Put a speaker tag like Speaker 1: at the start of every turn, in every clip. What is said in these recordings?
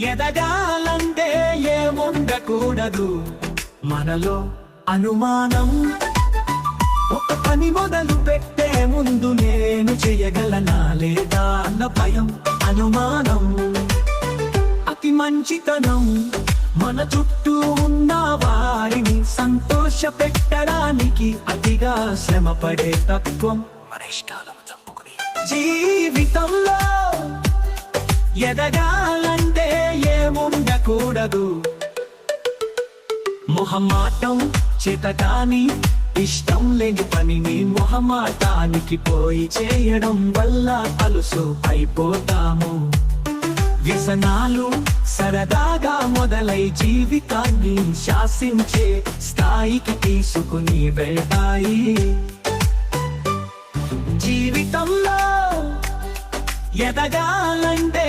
Speaker 1: ఎదగాలంటే ఏముండకూడదు. మనలో అనుమానం. ఒక పని మొదలు పెట్టే ముందు నేను చేయగలనా లేదా అన్న భయం అనుమానం. అతి మంచితనం. మన చుట్టూ ఉన్న వారిని సంతోష పెట్టడానికి అతిగా శ్రమ పడే తత్వం. మన ఇష్టాలను చంపుకుని జీవితంలో ఎదగాల ఉండకూడదు మొహమాటం చేతకాని ఇష్టం లేని పనిని మొహమాటానికి పోయి చేయడం వల్ల అలుసు అయిపోతాము. వ్యసనాలు సరదాగా మొదలై జీవితాన్ని శాసించే స్థాయికి తీసుకుని వెళ్తాయి. జీవితంలో ఎదగాలంటే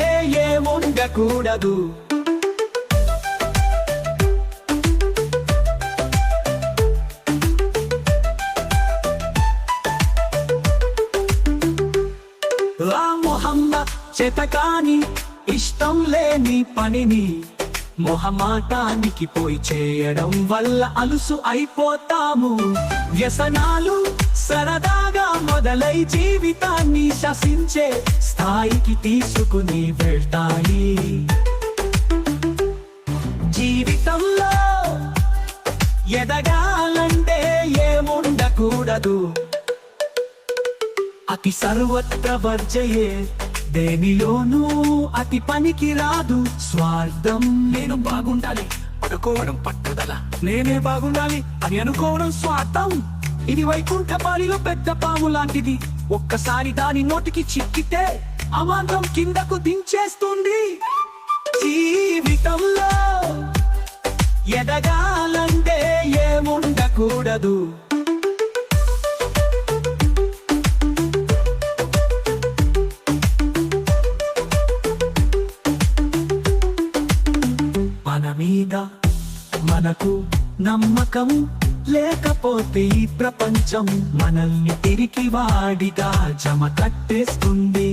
Speaker 1: ఏముండకూడదు చేతకాని ఇష్టం లేని పనిని మొహమాటానికి పోయి చేయడం వల్ల అలుసు అయిపోతాము. వ్యసనాలు సరదాగా మొదలై జీవితాన్ని శసించే స్థాయికి తీసుకుని వెళ్తాయి. జీవితంలో ఎదగాలంటే ఏముండకూడదు. అతి సర్వత్ర వర్జయే దేనిలోనూ అతి పనికి రాదు స్వార్థం నేను బాగుండాలి పడుకోవడం పట్టుదల. నేనే బాగుండాలి అని అనుకోవడం స్వార్థం. ఇది వైకుంఠ పాలిలో పెద్ద పాము లాంటిది. ఒక్కసారి దాని నోటికి చిక్కితే అమాంతం కిందకు దించేస్తుంది. జీవితంలో ఎదగాలంటే ఏముండకూడదు. మీద మనకు నమ్మకం లేకపోతే ఈ ప్రపంచం మనల్ని తిరిగి వాడిగా జమ కట్టేస్తుంది.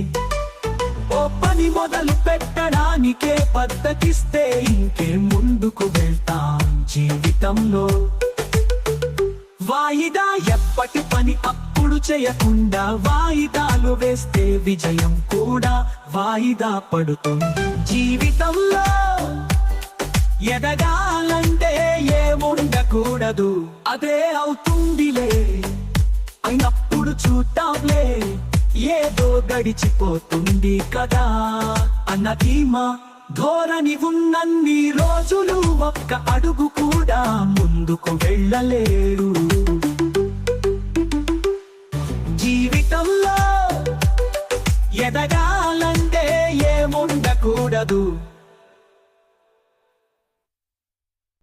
Speaker 1: ఓ పని మొదలు పెట్టడానికే పద్ధతిస్తే ఇంకే ముందుకు వెళ్తాం జీవితంలో. వాయిదా ఎప్పటి పని అప్పుడు చేయకుండా వాయిదాలు వేస్తే విజయం కూడా వాయిదా పడుతుంది. జీవితంలో ఎదగాలంటే ఏముండకూడదు. అదే అవుతుందిలే. అయినప్పుడు చూద్దాంలే. ఏదో గడిచిపోతుంది కదా అన్న ధీమా. ధోరణి ఉన్నన్ని రోజులు ఒక్క అడుగు కూడా ముందుకు వెళ్ళలేరు. జీవితంలో ఎదగాలంటే ఏముండకూడదు.